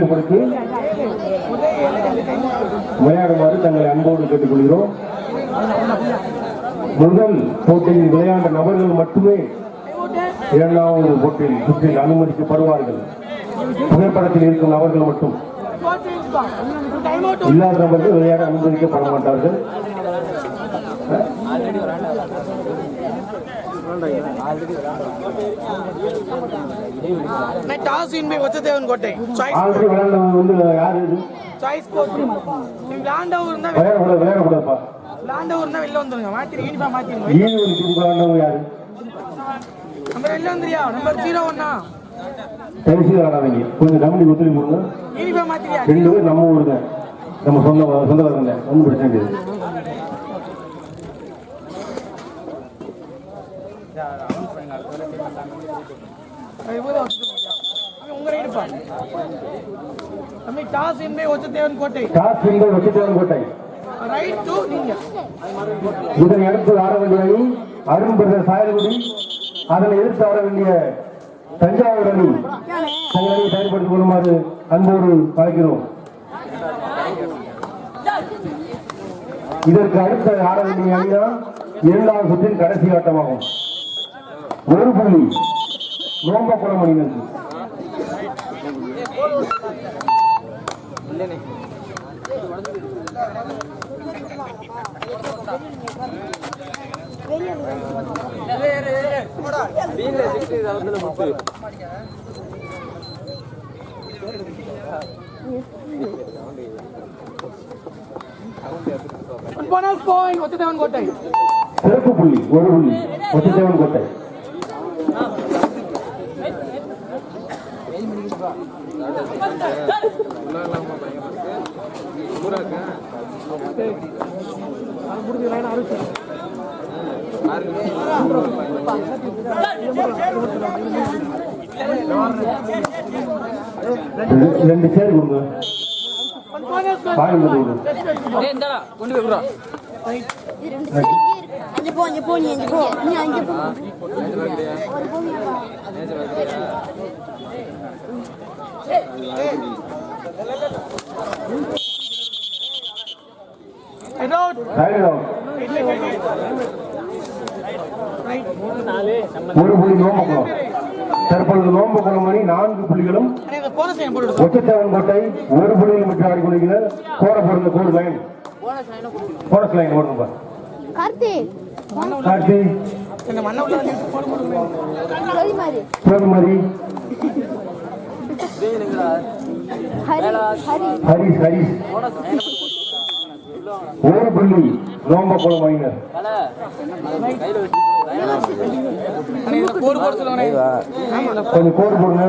முன்னிலைப்படுத்தி விளையாடுமாறு தங்களை அன்போடு கேட்டுக்கொள்கிறோம். முதல் போட்டியில் விளையாண்ட நபர்கள் மட்டுமே இரண்டாவது போட்டியில் சுற்றில் அனுமதிக்கப்படுவார்கள் புகைப்படத்தில் இருக்கும் நபர்கள் மட்டும். இல்லாத நபர்கள் விளையாட அனுமதிக்கப்பட மாட்டார்கள். டாஸ் இன் பை ஒச்சதேவன் கோட்டை சாய்ஸ் வந்து யாரு சாய்ஸ் கோட் விளாண்டவர் இருந்தா விளாண்டவர் இருந்தா வெளில வந்துருங்க. மாத்திருங்க யூனிஃபார்ம் மாத்திருங்க. யாரு? நம்பர் வெளில வந்துறியா நம்பர் ஜீரோ ஒன்னா தயவுசெய்து விளையாடாதீங்க. கொஞ்சம் கவனி ஒத்துழைப்பு கொடுங்க யூனிஃபார்ம் மாத்திரியா? ரெண்டு பேரும் நம்ம ஊருங்க. நம்ம சொந்த சொந்தக்காரங்க ஒன்றும் பிரச்சனை கிடையாது. தம்பி டாஸ் கோட்டை. டாஸ் வச்சுட்டவன் கோட்டை. ரைட் டு நீங்க. இதனை அடுத்து ஆட வேண்டிய அணி அருண் பிரதர் சாயல்குடி. அதனை எதிர்த்து ஆட வேண்டிய தஞ்சாவூர் அணி. தங்கள் செயல்படுத்திக் கொள்ளுமாறு அன்போடு அழைக்கிறோம் இதற்கு அடுத்த ஆட வேண்டிய அணிதான் இரண்டாவது சுற்றின் கடைசி ஆட்டமாகும். ஒரு புள்ளி. நோம்பக்குளம் அணியினருக்கு போனஸ் பாயிண்ட் ஒச்சதேவன் கோட்டை. சிறப்பு புள்ளி ஒரு புள்ளி ஒத்தித்தேவன் கோட்டை. ரெண்டு- சேர் கொடுங்க. பாருங்க கொடுங்க அஞ்சு போ அஞ்சு போ நீ அஞ்சு போ நீ அஞ்சு போ ஹெட் அவுட் ரைட் அவுட் ஒரு புள்ளி நோம்பக்குளம் தற்பொழுது நோம்பக்குளம் மணி நான்கு புள்ளிகளும் ஒச்சத்தேவன் கோட்டை ஒரு புள்ளியில் மிட்டு ஆடி கோட பிறந்த கோடு line bonus line Karthi. Haris Haris ஒரு புள்ளி நோம்பக்குளம் மைனர் கொஞ்சம் கோடு போடுங்க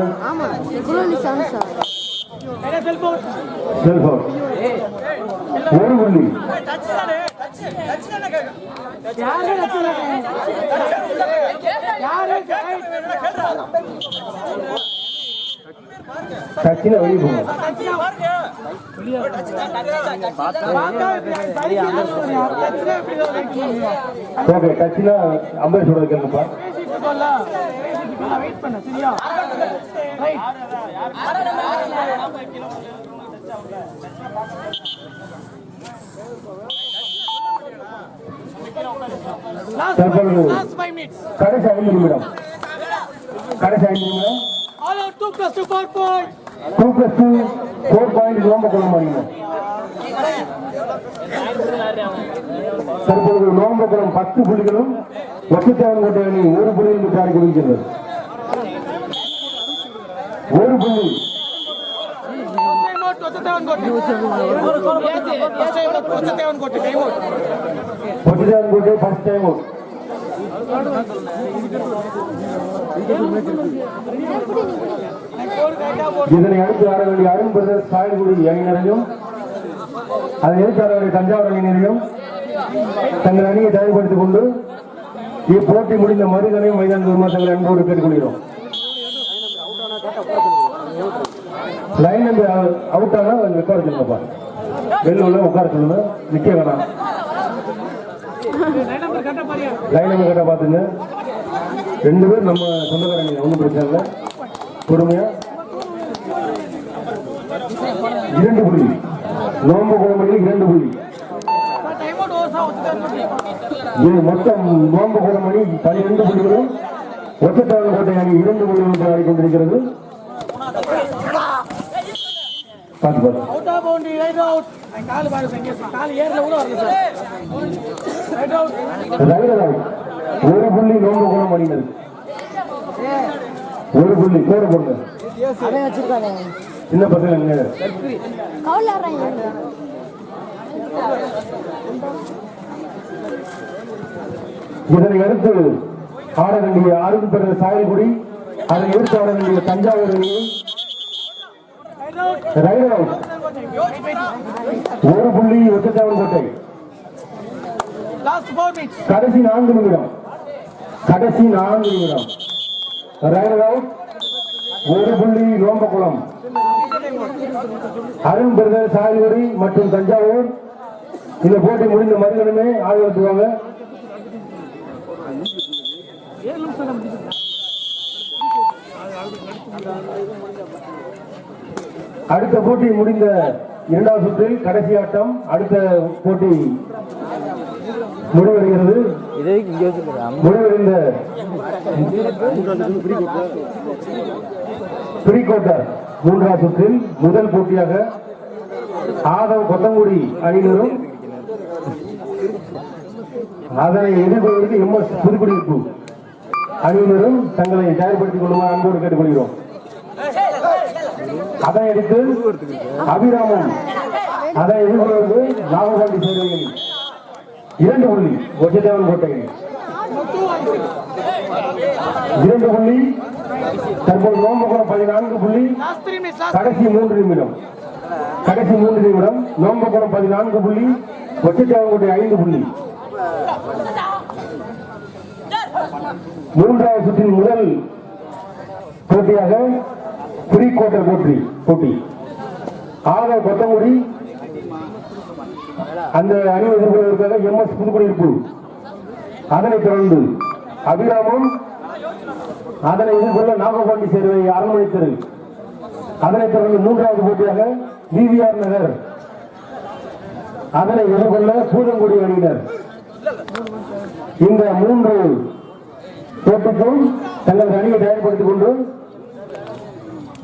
செல்போன் ஒரு புள்ளி யாரு டச்சில் வெளியே போங்க ஓகே டச்சில் அம்பேர் சொல்றது கேளுங்கப்பா கடைசி ஐந்து நிமிடம். கடைசி ஐந்து நிமிடம். All out two plus two four point two plus two four point Nombakkulam minor தற்பொழுது நோம்பக்குளம் பத்து புள்ளிகளும் ஒட்டத்தேவன் கோட்டை அணி ஒரு புள்ளியில் விசாரிக்க ஆடி ஒரு புள்ளி கோட்டை கோட்டை ஃபர்ஸ்ட் டைம் அவுட் இதனை அடுத்து ஆட வேண்டிய அருண் பிரதர் சாயல்குடி அணியினரையும் அதை எதிர்த்து ஆட வேண்டிய தஞ்சாவூர் அணியினரையும் தங்கள் அணியை தயார்படுத்திக் கொண்டு இப்போட்டி முடிந்த மறுதனையும் மைதானத்தில் வருமா தங்களை அன்போடு கேட்டுக்கொள்கிறோம். லைன் நம்பர் அவுட் ஆனா உட்கார சொல்லுங்கப்பா வெளில உள்ள உட்கார சொல்லுங்க. நிக்க வேணாம். லைன் நம்பர் கரெக்டாக பாத்துங்க. ரெண்டு பேரும் நம்ம சொந்தக்காரங்க ஒன்றும் பிரச்சனை இல்லை. பொறுமையா. இரண்டு புள்ளி. நோம்பு குளமணியில் இரண்டு புள்ளி. மொத்தம் நோம்பு குளமணி பன்னிரண்டு புள்ளிகளும் ஒற்றத்தாவன் கோட்டை அணி இரண்டு புள்ளிகளும் ஆடி கொண்டிருக்கிறது. பார்த்து பார்த்து out of boundary right out ஒரு புள்ளி நோம்பு குளம் அணியினர் ஒரு புள்ளி கோர பொண்ணு சின்ன பசங்க கவலாடுறாங்க இதனை அடுத்து ஆட வேண்டிய அருள் பெற சாயல்குடி அதை எடுத்து ஆட வேண்டிய தஞ்சாவூர் ஒரு புள்ளி ஒற்றத்தாவன் கோட்டை. கடைசி நான்கு நிமிடம். கடைசி நான்கு நிமிடம். ரயில் அவுட் ஒரு புள்ளி ரோம்பகுளம். அருண் பிரதர் சாயல்குடி மற்றும் தஞ்சாவூர். இந்த போட்டி முடிந்த மறுகணமே ஆய்வு ஏழு அடுத்த போட்டி முடிந்த இரண்டாவது சுற்றில் கடைசி ஆட்டம் அடுத்த போட்டி முடிவடைகிறது. முடிவடைந்த ப்ரீ குவார்டர் மூன்றாவது சுற்றில் முதல் போட்டியாக ஆதவ் கொத்தங்குடி அணியினரும் அதனை எதிர்கொள்வதற்கு எம்எஸ் புதுக்குடியிருப்பு அணியினரும் தங்களை தயார்படுத்திக் கொள்ளுமாறு அன்போடு கேட்டுக்கொள்கிறோம். அதை எடுத்து அபிராமன் அதை எதிர்கொள்வது நாகபாண்டி சேர்வையில் இரண்டு புள்ளி ஒஜதேவன் கோட்டையில். இரண்டு புள்ளி தற்போது நோம்பகுளம் பதினான்கு புள்ளி கடைசி மூன்று நிமிடம். கடைசி மூன்று நிமிடம் நோம்பகுளம் பதினான்கு புள்ளி ஒச்சத்தேவன்கோட்டை ஐந்து புள்ளி. மூன்றாவது சுற்றின் முதல் போட்டியாக ப்ரீ குவார்டர் போட்டி போட்டி. ஆக கொத்தங்குடி அந்த அணி எதிர்கொள்வதற்காக எம் எஸ் புதுக்குடியிருப்பு. அதனைத் தொடர்ந்து அபிராமம் அதனை எதிர்கொள்ள நாகபாண்டி சேர்வை அரண்மனை தெரு அதனைத் தொடர்ந்து மூன்றாவது போட்டியாக விவிஆர் நகர். அதனை எதிர்கொள்ள பூதங்குடி அணியினர். இந்த மூன்று போட்டிக்கும் தங்களது அணியை தயார்படுத்திக் கொண்டு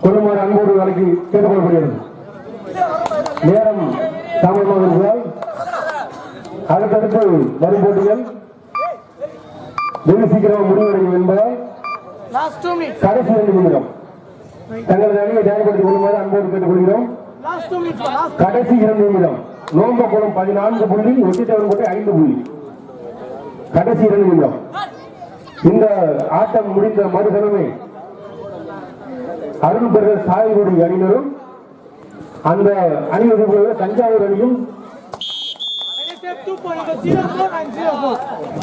கொள்ளுமாறு அன்போடு வேலைக்கு கேட்டுக்கொள்ளப்படுகிறது நேரம் தாமதமாக இருப்பதால் அடுத்தடுத்து வரும் போட்டிகள் வெகு சீக்கிரம் முடிவடையும் என்பதால் கடைசி இரண்டு நிமிடம். தங்களது அணியை தயார்படுத்திக் கொள்ளுமாறு அன்போடு கேட்டுக்கொள்கிறோம். கடைசி இரண்டு நிமிடம். நோம்பகுளம் பதினான்கு புள்ளி ஒட்டித்தவன் கோட்டை ஐந்து புள்ளி. கடைசி இரண்டு நிமிடம். இந்த ஆட்டம் முடிந்த மறுகணமே அருள் பெற சாயகுடி அணியினரும் அந்த அணி தஞ்சாவூர் அணியும்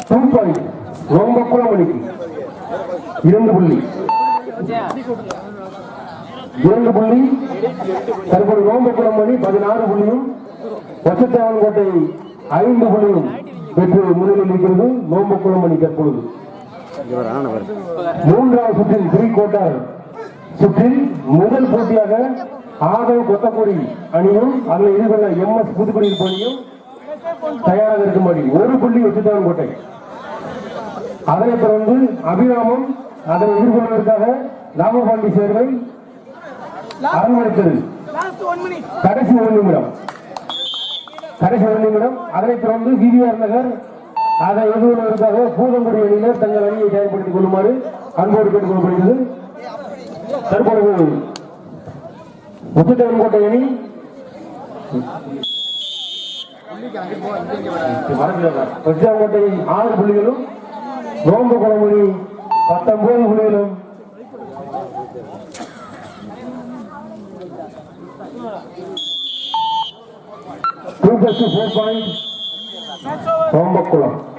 ரொம்ப பாயிண்ட் அணிக்கு. இரண்டு புள்ளி. இரண்டு புள்ளி. தற்போது நோம்பகுளம் அணி பதினாறு புள்ளியும் வசத்தேவன் கோட்டை ஐந்து புள்ளியும் பெற்று முன்னிலையில் இருக்கிறது. நோம்பகுளம் அணி தற்பொழுது மூன்றாவது சுற்றில் த்ரீ கோட்டார் சுற்றில் முதல் போட்டியாக ஆதவ் கொத்தக்குடி அணியும் அதில் எதிர்கொள்ள எம் எஸ் புதுக்குடியிருப்பு அணியும் தயாராக இருக்கும்படி ஒரு புள்ளி வச்சுத்தவன் கோட்டை. அதனைத் தொடர்ந்து அபிராமம் அதனை எதிர்கொள்வதற்காக ராமபாண்டி சேர்வை அரண்மனைத்தது கடைசி ஒரு நிமிடம். கடைசி ஒரு நிமிடம். அதனைத் தொடர்ந்து விவிஆர் நகர் அதை எதிர்கொள்வதற்காக பூதங்குடி அணியினர் தங்கள் அணியை செயல்படுத்திக் கொள்ளுமாறு அன்போடு கேட்டுக்கொள்ளப்படுகிறது. தற்பொழுது முத்துத்தேவன் அணி. கோட்டை ஆறு புள்ளிகளும் நோம்பு குளமணி பத்தொன்பது புள்ளிகளும். Two plus two four point match